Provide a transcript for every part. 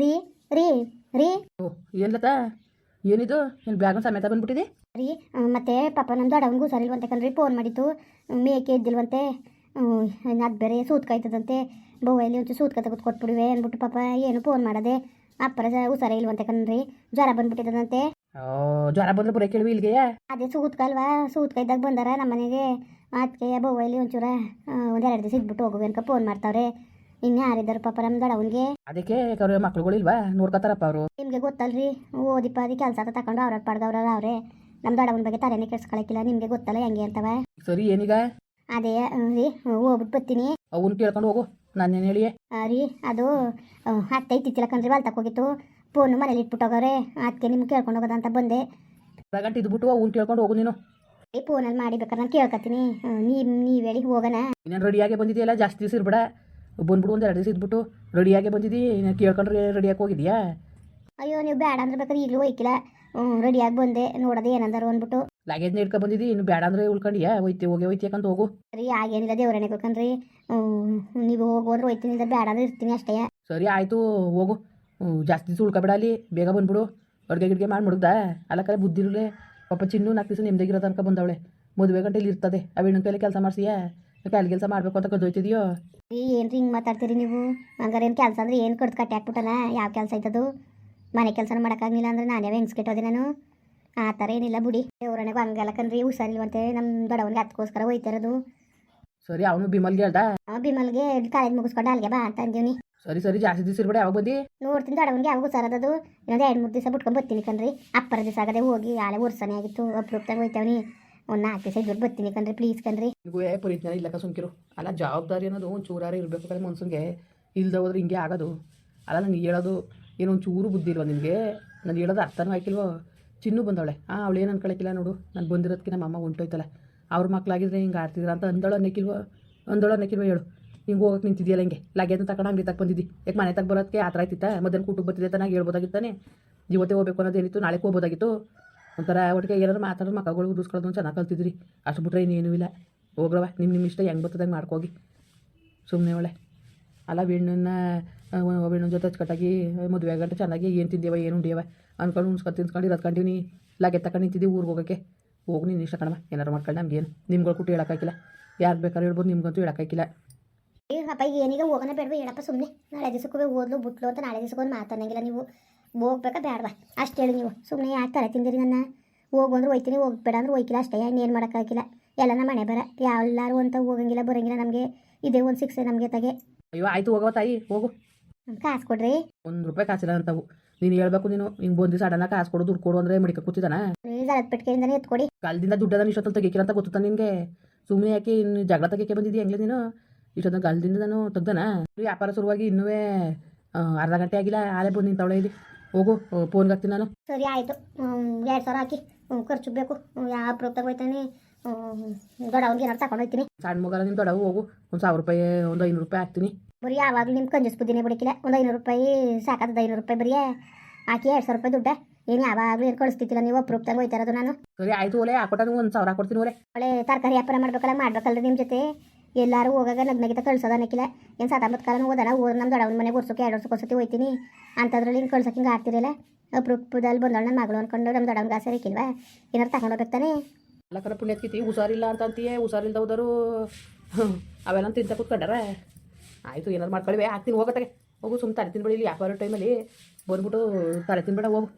ರೀ ರೀ ರೀ. ಓ ಏನಿದು? ಏನು ಬ್ಯಾಗ್ ಸಮೇತ ಬಂದ್ಬಿಟ್ಟಿದೆ? ರೀ ಮತ್ತೆ ಪಾಪ ನಮ್ಮ ದೊಡ್ಡವನಿಗೂ ಹುಷಾರಿಲ್ವಂತೆ ಕಣ್ರಿ ಫೋನ್ ಮಾಡಿತ್ತು ಮೇಕೆ ಇದ್ದಿಲ್ವಂತೆ. ಅದು ಬೇರೆ ಸೂತ್ಕಾಯ್ತದಂತೆ ಬೋವಲ್ಲಿ ಒಂಚೂರು ಸೂತ್ಕ ತೆಗೆದು ಕೊಟ್ಬಿಡುವೆ ಅಂದ್ಬಿಟ್ಟು ಪಾಪ ಏನು ಫೋನ್ ಮಾಡದೆ. ಅಪ್ಪರ ಹುಷಾರ ಇಲ್ವಂತೆ ಕಣ್ರಿ ಜ್ವರ ಬಂದ್ಬಿಟ್ಟಿದಂತೆ ಓ ಜ್ವರ ಬಂದ್ರೆ ಬರೀ ಕೇಳುವ ಇಲ್ಲಿಗೆ ಅದೇ ಸೂತ್ಕ ಅಲ್ವಾ ಸೂತ್ಕ ಇದ್ದಾಗ ಬಂದಾರ ನಮ್ಮ ಮನೆಗೆ ಅದಕ್ಕೆ ಬೋವಲ್ಲಿ ಒಂಚೂರ ಒಂದೆರಡು ಎರಡು ದಿವಸ ಇದ್ಬಿಟ್ಟು ಹೋಗುವೆ ಅನ್ಕ ಫೋನ್ ಮಾಡ್ತಾವ್ರೆ. ಇನ್ನು ಯಾರಿದ್ದಾರೆ ಪಾಪ ನಮ್ಮ ಅವನ್ಗೆ ಅದಕ್ಕೆ ಅವ್ರ ಮಕ್ಳುಗಳಿಲ್ವಾ? ನೋಡ್ಕೋತಾರಪ್ಪ ಅವರು. ನಿಮಗೆ ಗೊತ್ತಲ್ರಿ? ಓದಿಪ್ಪ ಅದಕ್ಕೆ ಕೆಲಸ ತಗೊಂಡು ಅವ್ರ ಪಡ್ದವ್ರ ಅವ್ರೆ. ನಮ್ಮ ಅವನ್ ಬಗ್ಗೆ ತಲೆನೇ ಕೆಡ್ಸ್ಕೊಳಕಿಲ್ಲ ನಿಮಗೆ ಗೊತ್ತಲ್ಲ ಹೆಂಗೆ ಅಂತವ? ಸರಿ ಏನೀಗ? ಅದೇ ರೀ ಹೋಗ್ಬಿಟ್ಟು ಬರ್ತೀನಿ. ಅವನು ಕೇಳ್ಕೊಂಡು ಹೋಗು ನಾನೇನು ಹೇಳಿ ರೀ ಅದು ಅತ್ತೆ ಇತ್ತಿತ್ತಿಲ್ಲ ಕಣ್ರಿ ಹೊಲ್ತಕ್ಕೆ ಹೋಗಿತ್ತು. ಫೋನು ಮನೇಲಿ ಇಟ್ಬಿಟ್ಟೋಗವ್ರೆ ಅದಕ್ಕೆ ನಿಮ್ಗೆ ಕೇಳ್ಕೊಂಡು ಹೋಗೋದ ಅಂತ ಬಂದೆ. ಗಂಟೆ ಇದ್ಬಿಟ್ಟು ಅವ್ನು ಕೇಳ್ಕೊಂಡು ಹೋಗು ನೀನು. ಫೋನಲ್ಲಿ ಮಾಡಿ ಬೇಕಾದ್ರೆ ನಾನು ಕೇಳ್ಕೊತೀನಿ ನೀವು ನೀವು ಹೇಳಿ ಹೋಗೋಣ. ಇನ್ನೇನು ರೆಡಿಯಾಗೆ ಬಂದಿದೆಯಲ್ಲ ಜಾಸ್ತಿ ದಿವಸ ಇರ್ಬೇಡ. ಬಂದ್ಬಿಡು ಒಂದು ಎರಡು ದಿವಸ ಇದ್ಬಿಟ್ಟು ರೆಡಿಯಾಗೆ ಬಂದಿದ್ದಿ ಕೇಳ್ಕೊಂಡ್ರೆ ರೆಡಿಯಾಗಿ ಹೋಗಿದ್ಯಾ? ಅಯ್ಯೋ ನೀವು ಬೇಡ ಅಂದ್ರೆ ಬೇಕಾದ್ರೆ ಈಗಲೂ ಹೋಯ್ಕಿಲ್ಲ. ರೆಡಿಯಾಗಿ ಬಂದೆ ನೋಡೋದು ಏನಂದಾರು ಅಂದ್ಬಿಟ್ಟು. ಲಗೇಜ್ ಇಟ್ಕೊ ಬಂದಿದ್ದಿ ಇನ್ನು ಬೇಡ ಅಂದ್ರೆ ಉಳ್ಕೊಂಡಿಯಾ? ಹೋಯ್ತಿ ಹೋಗಿ ಹೋಯ್ತಿ ಯಾಕಂತ ಹೋಗು. ರೀ ಆಗೇನಿಲ್ಲ ದೇವರಣೆ ಕಣ್ರಿ ನೀವು ಹೋಗೋದ್ರೆ ಹೋಯ್ತೀನಿ ಇಲ್ಲ ಬೇಡ ಅಂದ್ರೆ ಇರ್ತೀನಿ ಅಷ್ಟೇ. ಸರಿ ಆಯಿತು ಹೋಗು. ಜಾಸ್ತಿ ದಿವಸ ಉಳ್ಕೊಬೇಡ ಅಲ್ಲಿ ಬೇಗ ಬಂದ್ಬಿಡು. ಅಡುಗೆ ಗಿಡ್ಗೆ ಮಾಡಿ ಮುಡ್ದ? ಅಲ್ಲ ಕರೆ ಬುದ್ಧಿರಲೆ ಪಾಪ ಚಿನ್ನು ನಾಲ್ಕು ದಿವಸ ನಿಮ್ದಾಗಿರೋ ತನಕ ಬಂದವಳೆ. ಮದುವೆ ಗಂಟೆ ಇಲ್ಲಿ ಇರ್ತದೆ. ಅವೇನು ಕೈಲಿ ಕೆಲಸ ಮಾಡ್ಸಿಯಾ? ಕಾಲಿ ಕೆಲಸ ಮಾಡಬೇಕು ಅಂತ ಏನ್ ರೀ ಏನು ಹಿಂಗೆ ಮಾತಾಡ್ತೀರಿ ನೀವು? ಹಂಗಾರೆ ಏನು ಕೆಲಸ ಅಂದ್ರೆ ಏನು ಕಡ್ದು ಕಟ್ಟಿ ಹಾಕ್ಬಿಟ್ಟಲ್ಲ ಯಾವ ಕೆಲಸ ಆಯ್ತದು? ಮನೆ ಕೆಲಸನ ಮಾಡೋಕ್ಕಾಗಲಿಲ್ಲ ಅಂದ್ರೆ ನಾನೇ ಹೆಂಗ್ಸ್ಕೆಟ್ಟೋದೆ ನಾನು? ಆ ಥರ ಏನಿಲ್ಲ ಬಿಡಿ. ದೇವ್ರಣೆಗೂ ಹಂಗೆಲ್ಲ ಕಣ್ರಿ ಹುಷಾರಿಲ್ವಂತೆ ನಮ್ಮ ದೊಡ್ಡವನಿಗೆ ಅದಕ್ಕೋಸ್ಕರ ಹೋಯ್ತಿರೋದು. ಸರಿ ಅವನು ಬಿಮಲ್ಗೆ ಹೇಳ್ದ? ಆ ಬಿಮಲ್ಗೆ ಕಾಲೇಜ್ ಮುಗಿಸ್ಕೊಂಡು ಅಲ್ಲಿಗೆ ಬಾ ಅಂತ ಅಂದೀವ್ನಿ. ಸರಿ ಸರಿ ಜಾಸ್ತಿ ದಿವಸ ಇರ್ಬೇಡ ಯಾವಾಗ ಬಂದು? ನೋಡ್ತೀನಿ ದೊಡ್ಡವನಿಗೆ ಯಾವಾಗ ಹುಷಾರದದು. ಇನ್ನೊಂದು ಎರಡು ಮೂರು ದಿವಸ ಬಿಟ್ಕೊಂಡು ಬರ್ತೀನಿ ಕಣ್ರಿ. ಅಪ್ಪರ ದಿವಸ ಆಗದೆ ಹೋಗಿ ಆಳೆ ವರ್ಷನೇ ಆಗಿತ್ತು ಅಪ್ರೂಪ್ತಾಗ ಹೋಯ್ತಾವನಿ. ಒಂದು ನಾಲ್ಕು ದಿವಸ ದುಡ್ಡು ಬರ್ತೀನಿ ಕಣ್ರಿ ಪ್ಲೀಸ್ ಕಣ್ರಿ. ನಿನಗೂ ಏ ಪರಿಜ್ಞಾನ ಇಲ್ಲಕ್ಕ ಸುಮ್ಕಿರು ಅಲ್ಲ, ಜವಾಬ್ದಾರಿ ಅನ್ನೋದು ಒಂದು ಚೂರಾರ ಇರಬೇಕು ಕಡೆ ಮನ್ಸಂಗೆ. ಇಲ್ದ ಹೋದ್ರೆ ಹಿಂಗೆ ಆಗೋದು. ಅಲ್ಲ, ನಂಗೆ ಹೇಳೋದು ಏನೋ ಒಂದು ಚೂರು ಬುದ್ಧಿ ಇಲ್ವ ನಿಮಗೆ? ನಾನು ಹೇಳೋದು ಅರ್ಥನೂ ಆಯ್ಕಿಲ್ವೋ? ಚಿನ್ನು ಬಂದವಳೆ. ಹಾಂ ಅವಳು ಏನು ಅನ್ಕೊಳಕಿಲ್ಲ ನೋಡು. ನಾನು ಬಂದಿರೋದಕ್ಕೆ ನಮ್ಮ ಅಮ್ಮ ಹೊಂಟೋಯ್ತಲ್ಲ ಅವ್ರ ಮಕ್ಕಳಾಗಿದ್ರೆ ಹಿಂಗೆ ಆಡ್ತಿದ್ರ ಅಂತ ಅಂದಳು ಅನ್ನಕ್ಕಿಲ್ವ ಅಂದಳು ಅನ್ನಕ್ಕಿಲ್ವ ಹೇಳು. ಹಿಂಗೆ ಹೋಗಕ್ಕೆ ನಿಂತಿದೆಯಲ್ಲ ಹಿಂಗೆ. ಲಗೇಜ್ ತಗೊಂಡು ಹಂಗೆ ತಗ ಬಂದಿದ್ದಿ. ಯಾಕೆ ಮನೆ ತಗ ಬರೋದಕ್ಕೆ ಆ ಥರ ಆಯ್ತಿತ್ತ? ಮಧ್ಯಾಹ್ನ ಕೂಟಕ್ಕೆ ಬರ್ತಿದ್ದೆ ತನಾಗ ಹೇಳ್ಬೋದಾಗಿತ್ತಾನೆ. ಇವತ್ತೇ ಹೋಗ್ಬೇಕು ಅನ್ನೋದೇನಿತ್ತು ನಾಳೆ ಹೋಗ್ಬೋದಾಗಿತ್ತು. ಒಂಥರ ಒಟ್ಟಿಗೆ ಏನಾರು ಮಾತಾಡೋದು ಮಕ್ಕಳು ಉದಿಸ್ಕೊಳ್ಳೋದು ಚೆನ್ನಾಗಿ ಕಲ್ತಿದ್ರಿ. ಅಷ್ಟು ಬಿಟ್ರೆ ಇನ್ನೇನೂ ಇಲ್ಲ. ಹೋಗ್ರವ ನಿಮ್ಮ ನಿಮ್ಮ ಇಷ್ಟ ಹೆಂಗೆ ಬರ್ತದಂಗೆ ಮಾಡ್ಕೋಗಿ. ಸುಮ್ಮನೆ ಒಳ್ಳೆ. ಅಲ್ಲ, ಬೆಣ್ಣನ್ನ ಬೆಣ್ಣನ ಜೊತೆ ಕಟ್ಟಾಗಿ ಮದುವೆ ಗಂಟೆ ಚೆನ್ನಾಗಿ ಏನು ತಿಂದೇವ ಏನು ಉಂಡಿಯವ, ಅನ್ಕೊಂಡು ಉಣ್ಸ್ಕೊಂಡು ತಿನ್ಸ್ಕೊಂಡು ಇರೋದು ಕಂಡೀನಿ ಲಗೆ ತಗೊಂಡು ನಿಂತಿದ್ದೀವಿ ಊರಿಗೆ ಹೋಗೋಕ್ಕೆ. ಹೋಗಿ ನೀನು ಇಷ್ಟ ಕಣವ ಏನಾರು ಮಾಡ್ಕೊಂಡು ನಮ್ಗೇನು ನಿಮ್ಗಳು ಕೊಟ್ಟು ಹೇಳೋಕ್ಕಾಗಿಲ್ಲ ಯಾರು ಬೇಕಾದ್ರೆ ಹೇಳ್ಬೋದು, ನಿಮ್ಗಂತೂ ಹೇಳೋಕ್ಕಾಗಿಲ್ಲ ಏ, ಅಪ್ಪ ಏನೀಗ ಹೋಗೋಣ ಬೇಡವಾ ಹೇಳಪ್ಪ ಸುಮ್ಮನೆ ನಾಳೆ ದಿವಸಕ್ಕೂ ಓದ್ಲು, ಬಿಟ್ಲು ಅಂತ ನಾಳೆ ದಿವಸಕ್ಕೆ ಒಂದು ಮಾತನ್ನಂಗಿಲ್ಲ ನೀವು. ಹೋಗ್ಬೇಕಾ? ಬೇಡವಾ ಅಷ್ಟು ಹೇಳಿ ನೀವು. ಸುಮ್ಮನೆ ಯಾಕೆ ತಲೆ ತಿಂದಿರಿ ನನ್ನ? ಹೋಗು ಅಂದ್ರೆ ಹೋಯ್ತೀನಿ. ಹೋಗ್ಬೇಡ ಅಂದ್ರೆ ಹೋಯ್ಕಿಲ್ಲ ಅಷ್ಟೇ. ಇನ್ನೇನು ಮಾಡೋಕ್ಕಾಗಿಲ್ಲ ಎಲ್ಲ ನಮ್ಮ ಮನೆ ಬರ. ಎಲ್ಲರೂ ಅಂತ ಹೋಗಂಗಿಲ್ಲ ಬರೋಂಗಿಲ್ಲ ನಮಗೆ. ಇದೇ ಒಂದು ಸಿಕ್ಸ್ ನಮಗೆ ತಗೆ. ಅಯ್ಯೋ ಆಯ್ತು ಹೋಗೋ ತಾಯಿ. ಹೋಗು. ಕಾಸು ಕೊಡ್ರಿ. ಒಂದು ರೂಪಾಯಿ ಕಾಸಿಲ್ಲ ಅಂತವು ನೀನು ಹೇಳ್ಬೇಕು ನೀನು. ಹಿಂಗೆ ಬಂದು ಸಡನ್ ಕಾಸು ಕೊಡು ದುಡ್ಡು ಕೊಡು ಅಂದ್ರೆ ಮಡಿಕ ಕೂತಿದ್ದಾನ? ಜಲದ ಪೆಟ್ಟಿಗೆಯಿಂದನೇ ಎತ್ಕೊಡಿ. ಕಾಲದಿಂದ ದುಡ್ಡದ ಇಷ್ಟೊತ್ತಲ್ಲಿ ತೆಗಿಕಿಲ್ಲ ಅಂತ ಗೊತ್ತ ನಿನಗೆ? ಸುಮ್ಮನೆ ಯಾಕೆ ಇನ್ನು ಜಗಳ ತೆಗಿಕೆ ಬಂದಿದ್ದೀಯ ಹೆಂಗ್ಲೆ ನೀನು? ಇಷ್ಟೊತ್ತ ಗಲ್ದಿಂದ ನಾನು ತೆಗ್ದಾನ? ವ್ಯಾಪಾರ ಶುರುವಾಗಿ ಇನ್ನೂ ಅರ್ಧ ಗಂಟೆ ಆಗಿಲ್ಲ. ಆಲೆ ಬಂದು ನಿಂತವಳೆ ಇಲ್ಲಿ. ಹೋಗು ಫೋನ್ ಹಾಕ್ತೀನಿ ನಾನು. ಸರಿ ಆಯ್ತು. ಎರಡು ಸಾವಿರ ಹಾಕಿ. ಖರ್ಚು ಬೇಕು. ಯಾವ ಪ್ರೊಕ್ತಾಗ ಹೋಯ್ತಾನೆ? ದೊಡ್ಡವನ್ಗೆ ಏನಾರು ತಗೊಂಡು ಹೋಗ್ತೀನಿ ಸಣ್ಣ ಮಗಲ ನಿಮ್ಮ ದೊಡ್ಡವು ಹೋಗು. ಒಂದು ಸಾವಿರ ರೂಪಾಯಿ ಒಂದು ಐನೂರು ರೂಪಾಯಿ ಹಾಕ್ತೀನಿ. ಬರೀ ಯಾವಾಗಲೂ ನಿಮ್ಮ ಕಂಜೂಸ್ ಬಿಡಕ್ಕಿಲ್ಲ ಬಿಡಕಿಲ್ಲ ಒಂದು ಐನೂರು ರೂಪಾಯಿ ಸಾಕಾದ ಐನೂರು ರೂಪಾಯಿ ಬರೀ ಹಾಕಿ ಎರಡು ಸಾವಿರ ರೂಪಾಯಿ ದುಡ್ಡ. ಏನು ಯಾವಾಗಲೂ ಏನು ಕಳಿಸ್ತಿತ್ತಿಲ್ಲ ನೀವು ಅಪ್ರೂಪ್ದಾಗ ಹೋಯ್ತಾ ಇರೋದು ನಾನು. ಸರಿ ಆಯಿತು ಒಲೆ ಹಾಕೊಟ್ಟ ಒಂದು ಸಾವಿರ ಕೊಡ್ತೀನಿ ಒಲೆ ಒಳ್ಳೆ ತರಕಾರಿ ವ್ಯಾಪಾರ ಮಾಡ್ಬೇಕಲ್ಲ ಮಾಡ್ಬೇಕಲ್ಲ ನಿಮ್ಮ ಜೊತೆ. ಎಲ್ಲರೂ ಹೋಗಾಗ ನಗ್ನಗಿತ ಕಳ್ಸೋದು ಅನ್ನಕ್ಕಿಲ್ಲ ಏನು ಸತಾಂಬತ್ ಕಾಲ ಓದೋಣ ಓದ್ ನಮ್ಮ ದೊಡ್ಡವನ ಮನೆಗೆ ವರ್ಷಕ್ಕೆ ಎರಡು ವರ್ಷಕ್ಕೆ ಒಂದ್ಸತಿ ಹೋಯ್ತೀನಿ. ಅಂಥದ್ರಲ್ಲಿ ಹಿಂಗೆ ಕಳ್ಸೋಕೆ ಹಿಂಗೆ ಆಡ್ತಿರಲ್ಲ ಅಪ್ರೂಪದಲ್ಲಿ ಬಂದವಳು ನನ್ನ ಮಗಳು ಅನ್ಕೊಂಡು ನಮ್ಮ ದೊಡ್ಡವನ ಗಾಸೆ ಇಕ್ಕಿಲ್ವಾ ಏನಾರು ತಗೊಂಡು ಹೋಗ್ತಾನೆ ತಾನೇ? ಎಲ್ಲ ಕಡೆ ಪುಣ್ಯತ್ಕಿತಿ ಹುಷಾರಿಲ್ಲ ಅಂತ ಅಂತೀಯೇ? ಹುಷಾರಿಲ್ದ ಹೋದರು ಅವೆಲ್ಲ ತಿಂತ ಕೂತ್ಕೊಂಡಾರ? ಆಯಿತು, ಏನಾರು ಮಾಡ್ಕೊಳ್ಳಿ ಹಾಕ್ತೀನಿ ಹೋಗತ್ತಾಗೆ ಹೋಗು ಸುಮ್ಮನೆ ತಲೆ ತಿನ್ಬೇಡಿ ಇಲ್ಲಿ, ವ್ಯಾಪಾರ ಟೈಮಲ್ಲಿ. ಬಂದ್ಬಿಟ್ಟು ತಲೆ ತಿನ್ಬೇಡ, ಹೋಗು.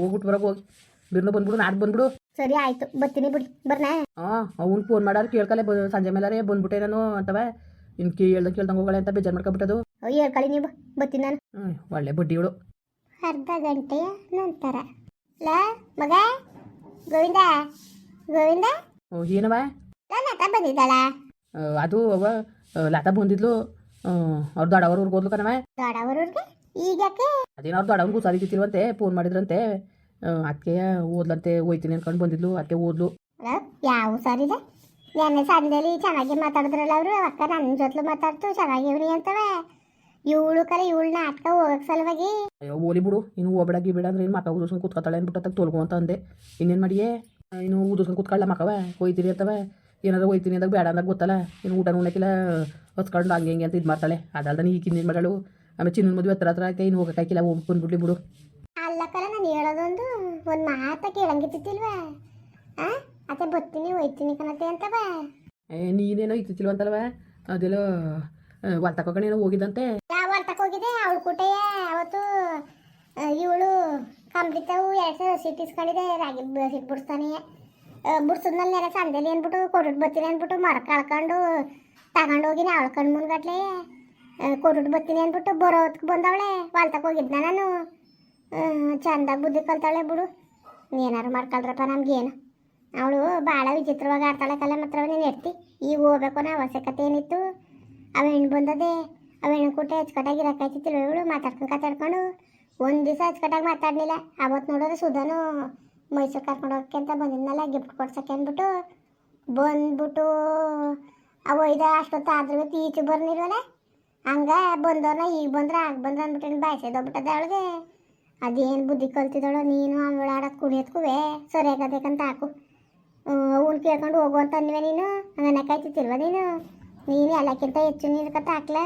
ಹೋಗ್ಬಿಟ್ಟು ಬರೋಕೆ ಹೋಗಿ. ಬಿರ್ನು ಬಂದ್ಬಿಡು, ನಾಡ್ದು ಬಂದ್ಬಿಡು. ಸರಿ ಆಯ್ತು ಬರ್ತೀನಿ ಬಿಡಿ ಬರ್ನಾ? ಹಾ ಅವ್ನು ಫೋನ್ ಮಾಡಾರ ಕೇಳ್ಕಲೆ ಸಂಜೆ ಮೇಲೆ ಬಂದ್ಬಿಟ್ಟೆ ನಾನು ಅಂತವ. ಇನ್ ಕೇ ಹೇಳ್ದ ಕೇಳ್ದಂಗೆ ಹೋಗಳೆ ಅಂತ ಬೇಜಾರು ಮಾಡ್ಕೊಬಿಟ್ಟದು. ಹೇಳ್ಕಳಿ ನೀವು ಬರ್ತೀನಿ ನಾನು. ಹ್ಞೂ ಒಳ್ಳೆ ಬಡ್ಡಿಗಳು ಅರ್ಧ ಗಂಟೆಯ ನಂತರ. ಲ ಮಗ? ಗೋವಿಂದ? ಗೋವಿಂದ? ಓ ಏನವ? ಹತ್ರ ಬಂದಿದ್ದಾಳ. ಅದು ಅವ ಲತಾ ಬಂದಿದ್ಲು. ಅವ್ರ ದೊಡ್ಡವ್ರ ಊರ್ಗೆ ಹೋದ್ಲು ಕಣವ. ದೊಡ್ಡವರವ್ರಿಗೆ ಈಗ ಯಾಕೆ ಅದೇನೋ ಅವ್ರ ದೊಡ್ಡವನಿಗೂ ಹುಷಾರಿದ್ದಿಲ್ವಂತೆ ಫೋನ್ ಮಾಡಿದ್ರಂತೆ. ಅದಕ್ಕೆ ಓದ್ಲಂತೆ ಹೋಯ್ತೀನಿ ಅನ್ಕೊಂಡು ಬಂದಿದ್ಲು ಅದಕ್ಕೆ ಓದ್ಲು. ಆ ಯಾವ ಸರಿದೆ ನೆನ್ನೆ ಸಂಜೆಲಿ ಚೆನ್ನಾಗಿ ಮಾತಾಡಿದ್ರಲ್ಲ ಅವರು ಅಕ್ಕ ನನ್ನ ಜೊತೆ ಮಾತಾಡ್ತು ಚೆನ್ನಾಗಿವ್ರಿ ಅಂತವೆ. ಇವಳು ಕರೆ ಇವಳು ನಾಟಕ ಹೋಗಕ್ ಸಲುವಾಗಿ. ಅಯ್ಯೋ ಓಲಿ ಬಿಡು ಇನ್ನು ಹೋಗ್ಬೇಡ ಗಿಬೇಡ ಅಂದ್ರೆ ಏನು ಮಕ್ಕ ಊದಿಸ್ಕೊಂಡು ಕೂತ್ಕೊತಾಳೆ ಅಂದ್ಬಿಟ್ಟು ತೋಲ್ಕೊ ಅಂತ ಅಂದೆ. ಇನ್ನೇನು ಮಾಡಿಯೇ? ಇನ್ನು ಊದಿಸ್ಕೊಂಡು ಕೂತ್ಕೊಳ್ಳ ಮಕ್ಕವ? ಹೋಯ್ತೀರಿ ಅಂತವ? ಏನಾದ್ರು ಹೋಯ್ತೀನಿ ಅಂದಾಗ ಬೇಡ ಅಂದಾಗ ಗೊತ್ತಲ್ಲ? ಇನ್ನು ಊಟ ಉಣ್ಣಕ್ಕಿಲ್ಲ ಹೊತ್ಕೊಂಡು ಹಂಗೆ ಹಿಂಗೆ ಅಂತ ಇದು ಮಾಡ್ತಾಳೆ ಅದಲ್ದ ಈಗ ಇನ್ನೇನು ಮಾಡಳು ಆಮೇಲೆ ಚಿನ್ನ ಮದುವೆ ಹತ್ರ ಹತ್ರ ಆಯ್ತು ಇನ್ನು ಹೋಗೋಕ್ಕಾಗಿಲ್ಲ ಹೋಗಿ ಬಂದ್ಬಿಡ್ಲಿ ಬಿಡು. ಹೇಳೋದೊಂದು ಒಂದು ಮಾತ ಕೇಳಂಗಿತ್ತಿಲ್ವಾ ಆ? ಅತ್ತೆ ಬರ್ತೀನಿ ಒಯ್ತೀನಿ ಕಣತೆ ಅಂತವ? ಏ ನೀನೇನೋ ಇತ್ತಿಲ್ವ ಅಂತಲ್ವ? ಅದೆಲ್ಲ ಹೊಲ್ ಹೋಗಿದಂತೆ ಹೋಗಿದ್ದಂತೆ? ಯಾವ ಅರ್ಥಕ್ಕೆ ಹೋಗಿದೆ ಅವಳು ಕೂಟೆಯ ಅವತ್ತು ಇವಳು ಕಂಪ್ಲೀತವು ಎರಡು ಸಾವಿರ ಸೀಟ್ ಇಸ್ಕೊಂಡಿದೆ ರಾಗಿ ಸೀಟ್ ಬಿಡಿಸ್ತಾನೆ. ಬಿಡ್ಸದ್ಮೇಲೆ ನೆಲ ಸಂದೇಲಿ ಅಂದ್ಬಿಟ್ಟು ಕೊಟ್ಟು ಬರ್ತೀನಿ ಅಂದ್ಬಿಟ್ಟು ಮರ ಕಳ್ಕೊಂಡು ತಗೊಂಡು ಹೋಗಿನಿ ಅವಳ ಕಣ್ಣು ಮುಂದ್ಗಟ್ಲೆ ಕೊಟ್ಟು ಬರ್ತೀನಿ ಅಂದ್ಬಿಟ್ಟು ಬರೋ ಹೊತ್ಗೆ ಬಂದವಳೆ ಹೊಲ್ತಕ್ಕೆ ಹೋಗಿದ್ನ ನಾನು. ಚಂದ ಬುದ್ಧಿ ಕಲ್ತಾಳೆ ಬಿಡು. ಏನಾರು ಮಾಡ್ಕೊಳ್ರಪ್ಪ ನಮ್ಗೇನು. ಅವಳು ಭಾಳ ವಿಚಿತ್ರವಾಗಿ ಆಡ್ತಾಳೆ ಕಲೆ ಮಾತ್ರ ನೀನು ಎತ್ತಿ ಈಗ ಹೋಗ್ಬೇಕು ಅನ್ನೋ ಅವಶ್ಯಕತೆ ಏನಿತ್ತು? ಅವ ಹೆಣ್ಣು ಬಂದದೆ. ಅವ ಹೆಣ್ಣು ಕೂಟ ಹೆಚ್ಕಟ್ಟಾಗಿ ಇರಕ್ಕಾಯ್ತಿಲ್ಲ ಇವಳು ಮಾತಾಡ್ಕೊಂಡು ಮಾತಾಡ್ಕೊಂಡು ಒಂದು ದಿವಸ ಹೆಚ್ಕಟ್ಟಾಗಿ ಮಾತಾಡಲಿಲ್ಲ. ಅವತ್ತು ನೋಡಿದ್ರೆ ಸುಧಾನು. ಮೈಸೂರು ಕರ್ಕೊಂಡು ಹೋಗಕ್ಕೆ ಅಂತ ಬಂದಿದ್ನಲ್ಲ ಗಿಫ್ಟ್ ಕೊಡ್ಸಕ್ಕೆ ಅಂದ್ಬಿಟ್ಟು ಬಂದ್ಬಿಟ್ಟು ಅವ ಒಯ್ದ ಅಷ್ಟೊತ್ತು ಆದ್ರೂ ಈಚೆ ಬರ್ನಿಲ್ವಲ್ಲ ಹಂಗ ಬಂದವ್ರನ್ನ ಈಗ ಬಂದ್ರೆ ಆಗ ಬಂದ್ರೆ ಅಂದ್ಬಿಟ್ಟು ಬಾಯ್ಸೋಗ್ಬಿಟ್ಟದೆ ಅವಳಿಗೆ. ಅದೇನು ಬುದ್ಧಿ ಕಲ್ತಿದ್ದಾಳೋ ನೀನು ಅವಳು ಆಡೋದು ಸರಿ ಸರಿಯಾಗಬೇಕಂತ ಹಾಕು. ಅವ್ನು ಕೇಳ್ಕೊಂಡು ಹೋಗು ಅಂತ ಅಂದ್ವೆ ನೀನು. ಹಂಗನೆ ಕಾಯ್ತಿತ್ತಿಲ್ವ ನೀನು? ನೀನು ಎಲ್ಲಕ್ಕಿಂತ ಹೆಚ್ಚು ನೀರು ಕತ್ತ ಹಾಕ್ಲ?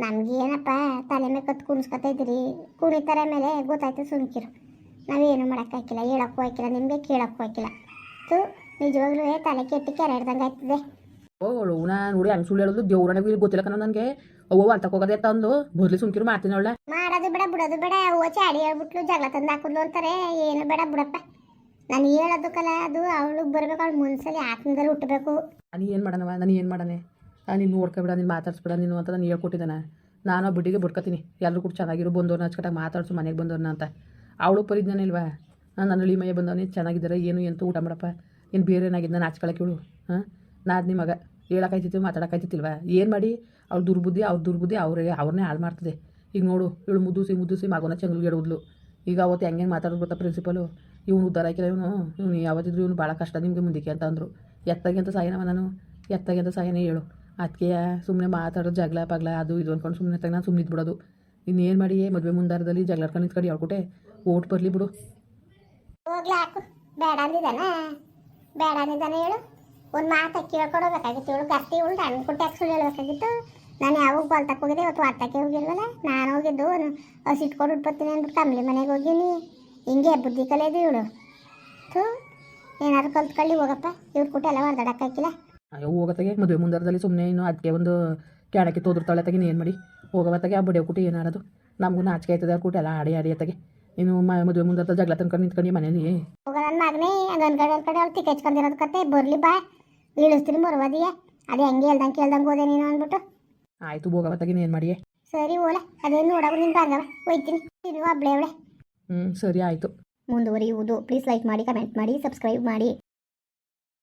ನಮ್ಗೇನಪ್ಪ, ತಲೆ ಮೇಲೆ ಕತ್ತು ಕುಣಿಸ್ಕೊತಾ ಇದ್ದೀರಿ. ಕುಣಿತಾರ ಮೇಲೆ ಗೊತ್ತಾಯ್ತು ಸುಮ್ಕಿರು. ನಾವೇನು ಮಾಡೋಕ್ಕಾಗಿಲ್ಲ ಹೇಳಕ್ಕೂ ಹಾಕಿಲ್ಲ, ನಿಮಗೆ ಕೇಳೋಕ್ಕೂ ಹಾಕಿಲ್ಲ. ತು ನಿಜವಾಗ್ಲೂ ತಲೆ ಕೆಟ್ಟು ಕೆರೆ ಹಿಡ್ದಂಗೆ ಆಯ್ತದೆ ಓ ನಾ ನೋಡಿ ಅನ್ಸುಳ್ಳು ಸುಳ್ಳು ಹೇಳೋದು ದೇವ್ರನಿಗೆ ಗೊತ್ತಿಲ್ಲ ಕಣ ನನಗೆ ಅವ್ವ ಅಂತ ಹೋಗದೆ ತಂದು ಬರ್ಲಿ ಸುಮ್ಕಿರು ಮಾಡ್ತೀನಿ ಅವಳ ಮಾಡೋದು ಬೇಡ ಬಿಡೋದು ಬೇಡ ಅವ್ವ ಚಾಡಿ ಹೇಳ್ಬಿಟ್ಲು ಜಗಳ ತಂದು ಹಾಕಿದ್ಲು ಅಂತಾರೆ ಏನು ಬೇಡ ಬಿಡಪ್ಪ ನಾನು ಹೇಳೋದಕ್ಕಲ್ಲ ಅದು ಅವಳಿಗೆ ಬರ್ಬೇಕು ಅವಳು ಮುನ್ಸಲಿ ಆತ್ಮದಲ್ಲಿ ಹುಟ್ಟಬೇಕು ನಾನು ಏನು ಮಾಡೋಣವ ನಾನು ಏನು ಮಾಡನೆ ನೀನು ನೋಡ್ಕೊಬೇಡ ನೀನು ಮಾತಾಡ್ಸ್ಬೇಡ ನೀನು ಅಂತ ನಾನು ಹೇಳ್ಕೊಟ್ಟಿದ್ದಾನೆ ನಾನು ಬಿಡ್ಡಿಗೆ ಬಿಡ್ಕೊತೀನಿ ಎಲ್ಲರೂ ಕೂಡ ಚೆನ್ನಾಗಿರು ಬಂದವ್ರನ್ನ ಅಚ್ಚುಕಟ್ಟಾಗಿ ಮಾತಾಡ್ಸು ಮನೆಗೆ ಬಂದವ್ರನ್ನ ಅಂತ ಅವಳು ಪರಿಜ್ಞಾನ ಇಲ್ವಾ ನನ್ನ ಹಳ್ಳಿ ಮೈಯ ಬಂದವನೇ ಚೆನ್ನಾಗಿದ್ದಾರೆ ಏನು ಎಂತ ಊಟ ಮಾಡಪ್ಪ ಏನು ಬೇರೆ ಏನಾಗಿದ್ದು ನಾನು ಹಚ್ಕೊಳಕ್ಕೆ ಇವಳು ಹಾಂ ನಾದ್ನಿ ಮಗ ಹೇಳೋಕ್ಕಾಯ್ತಿತ್ತು ಮಾತಾಡೋಕ್ಕಾಯ್ತಿತ್ತಿಲ್ವ ಏನು ಮಾಡಿ? ಅವ್ಳ ದುರ್ಬುದ್ಧಿ ಅವ್ರ ದುರ್ಬುದ್ಧಿ ಅವ್ರಿಗೆ ಅವ್ರನ್ನೇ ಹಾಳು ಮಾಡ್ತದೆ. ಈಗ ನೋಡು, ಇವಳು ಮುದ್ದುಸಿ ಮುದ್ದುಸಿ ಮಗನ ಚಂಗ್ಲಿಗೆ ಇಡೋದ್ಲು ಈಗ ಅವತ್ತು ಹೆಂಗೆ ಹೆಂಗೆ ಗೊತ್ತಾ ಪ್ರಿನ್ಸಿಪಲು ಇವನು ಉದ್ದಾರ ಹಾಕಿಲ್ಲ ಇವನು. ಇವನು ಯಾವತ್ತಿದ್ರು ಇವನು ಭಾಳ ಕಷ್ಟ ನಿಮಗೆ ಮುಂದಕ್ಕೆ ಅಂತ ಅಂದರು. ಎತ್ತಾಗೆ ಅಂತ ಸಾಯನವ ನಾನು? ಎತ್ತಾಗೆ ಅಂತ ಸಾಯನೇ ಹೇಳು. ಅದಕ್ಕೆ ಸುಮ್ಮನೆ ಮಾತಾಡೋದು ಜಗಳ, ಪಗ್ಲ, ಅದು ಇದು ಅಂದ್ಕೊಂಡು ಸುಮ್ಮನೆ ತಗ ನಾನು ಸುಮ್ಮನೆ ಇದ್ಬಿಡೋದು. ಇನ್ನೇನು ಮಾಡಿ? ಮದುವೆ ಮುಂದಾರದಲ್ಲಿ ಜಗಳ ಆಡ್ಕೊಂಡು ನಿಂತ್ಕೊಂಡು ಹೇಳ್ಕೊಟ್ಟೆ ಓಟ್ ಬರಲಿ ಬಿಡು. ಬೇಡ ಅಂದಿದ್ದಾನೆ? ಬೇಡ ಅಂದಿದ್ದಾನೆ ಹೇಳು. ಒಂದು ಮಾತು ಕೇಳ್ಕೊಡಬೇಕಾಗಿತ್ತು ಇವಳು ಗಟ್ಟಿ ಇವಳು ಹಣ್ಣು ಕೊಟ್ಟು ಯಾಕೆ ಸುಳ್ಳು ಹೇಳ್ಬೇಕಾಗಿತ್ತು. ನಾನು ಯಾವಾಗ ಹೊಲ್ತಕ್ಕೆ ಹೋಗಿದ್ದೆ ಇವತ್ತು ಹೊಲ್ತಕ್ಕೆ ಹೋಗಿಲ್ವಲ್ಲ? ನಾನು ಹೋಗಿದ್ದು ಹಸಿ ಇಟ್ಕೊಂಡು ಉಟ್ಬರ್ತೀನಿ ಅಂದ್ಬಿಟ್ಟು ಕಮ್ಲಿ ಮನೆಗೆ ಹೋಗಿನಿ. ಹಿಂಗೆ ಬುದ್ಧಿ ಕಲಿಯೋದು ಇವಳು. ಥೂ ಏನಾದ್ರು ಕಲ್ತ್ಕೊಳ್ಳಿ ಹೋಗಪ್ಪ. ಇವ್ರು ಕುಟ್ಟ ಎಲ್ಲ ಹೊಡೆದಾಡಕ್ಕಾಗಿಲ್ಲ ಅಯ್ಯೋ ಹೋಗತ್ತಾಗೆ ಮದುವೆ ಮುಂದಾರದಲ್ಲಿ ಸುಮ್ಮನೆ ಇನ್ನು ಅದಕ್ಕೆ ಒಂದು ಕ್ಯಾಡಕ್ಕೆ ತೋದಿರ್ತಾಳೆ ತಗೆ ಏನು ಮಾಡಿ? ಹೋಗಬತ್ತಾಗೆ ಆ ಬಡಿಯೋ ಕುಟ್ಟಿ ಏನಾಡೋದು ನಮಗೂ ನಾಚಿಕೆ ಆಯ್ತದೆ ಅವ್ರ ಕುಟಿ ಎಲ್ಲ ಆಡಿ ಆಡಿ ಅತ್ತಾಗೆ. ಇನ್ನು ಮದುವೆ ಮುಂದಾರದಲ್ಲಿ ಜಗಳ ತಂದ್ಕೊಂಡು ನಿಂತ್ಕೊಂಡು ಮನೇಲಿ. ಹೋಗ ನನ್ನ ಮಗನೇ ಗನ್ಗಡೆ ಕಡೆ ಅವ್ರು ತಿಕ್ಕ ಕತೆ. ಬರಲಿ ಬಾ. ಇಳಿಸ್ತೀನಿ ಬರುವದಿಯ ಅದೇ ಹಂಗೆ ಹೇಳ್ದಂಗೆ ಕೇಳ್ದಂಗೆ ಹೋದೆ ನೀನು ಅಂದ್ಬಿಟ್ಟು. ಆಯಿತು ಹೋಗೋವತ್ತಾಗೆ ಏನು ಮಾಡಿ ಸರಿ ಓಲ ಅದೇ ನೋಡಬ ನಿನ್ ಬಂದವ ಹೋಯ್ತೀನಿ. ನೀನು ಅವಳೆ ಹ್ಞೂ ಸರಿ ಆಯಿತು. ಮುಂದುವರಿಯುವುದು. ಪ್ಲೀಸ್ ಲೈಕ್ ಮಾಡಿ ಕಮೆಂಟ್ ಮಾಡಿ ಸಬ್ಸ್ಕ್ರೈಬ್ ಮಾಡಿ.